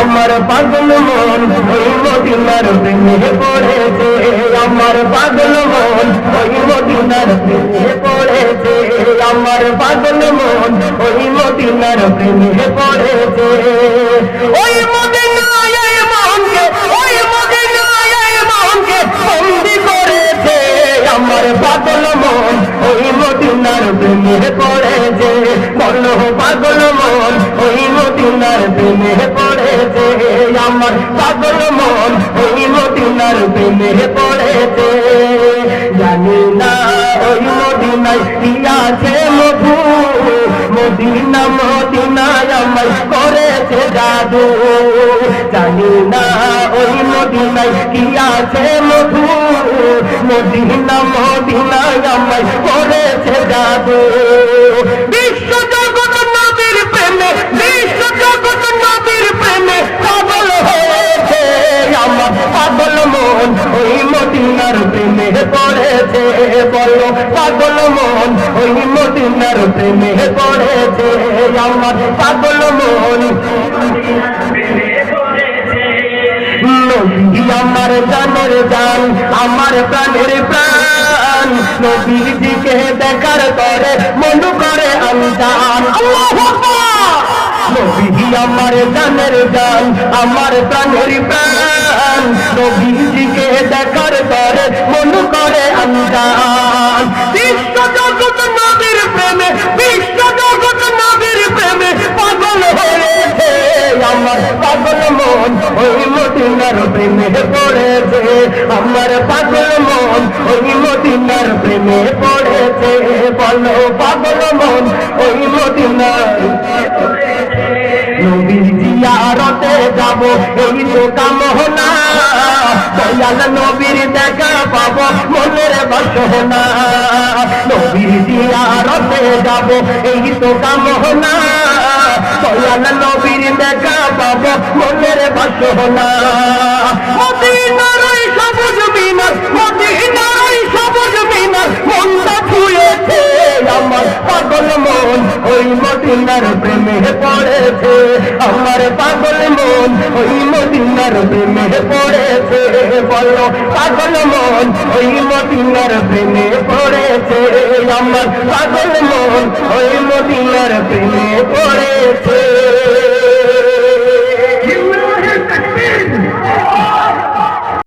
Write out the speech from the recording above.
আমার পাগল মন ওই মদিনার প্রেমে পড়েছে। আমার পাগল মন ওই মদিনার প্রেমে পড়েছে। আমার পাগল মন ওই মদিনার প্রেমে পড়েছে। ওই মদিনায় মনকে, ওই পাগল মন ওই মদিনার প্রেমে পড়েছে। বলো পাগল মন ওই মদিনার প্রেমে আমার পাগল মন ওই মদিনার প্রেমে পড়েছে। জানি না ওই মদিনায় কি আছে মধু। মদিনা মদিনায় আমায় করেছে জাদু। জানি না ওই মদিনায় কি আছে মধু। মদিনা মদিনায় আমায় করেছে জাদু। মন ওই মদিনার প্রেমে পড়েছে, বলো পাগল মন, ওই মদিনার প্রেমে পড়েছে, আমার পাগল মন। আমার জানের জান, আমার প্রাণের প্রাণ। দিকে দেখার করে মন করে আনজান নবী আমার জানের জান, আমার প্রাণের প্রাণ। নবীর দিকে দেখার করে মন করে আনজান বিশ্ব জগৎ নবীর প্রেমে, বিশ্ব জগৎ নবীর প্রেমে পাগল হয়েছে আমার পাগল মন। ওই মদিনার প্রেমে পড়েছে আমার পাগল মন। ওই মদিনার প্রেমে পড়েছে, বলো পাগল মন। ওই মদিনার নবীর জিয়ারতে যাব, এই তো কামনা দয়াল নবীর দেখা পাবো, মনের বাসনা। নবীর জিয়ারতে যাব, এই তো কামনা। দয়াল নবীর দেখা পাবো, মনের বাসনা। মদিনার ওই সবুজ মিনার মদিনার ওই সবুজ মিনার মনটা ছুঁয়েছে আমার মন। ওই মদিনার প্রেমে পড়েছে আমার পাগল মন। ওই মদিনার প্রেমে পড়েছে বলো পাগল মন ওই মদিনার প্রেমে পড়েছে আমার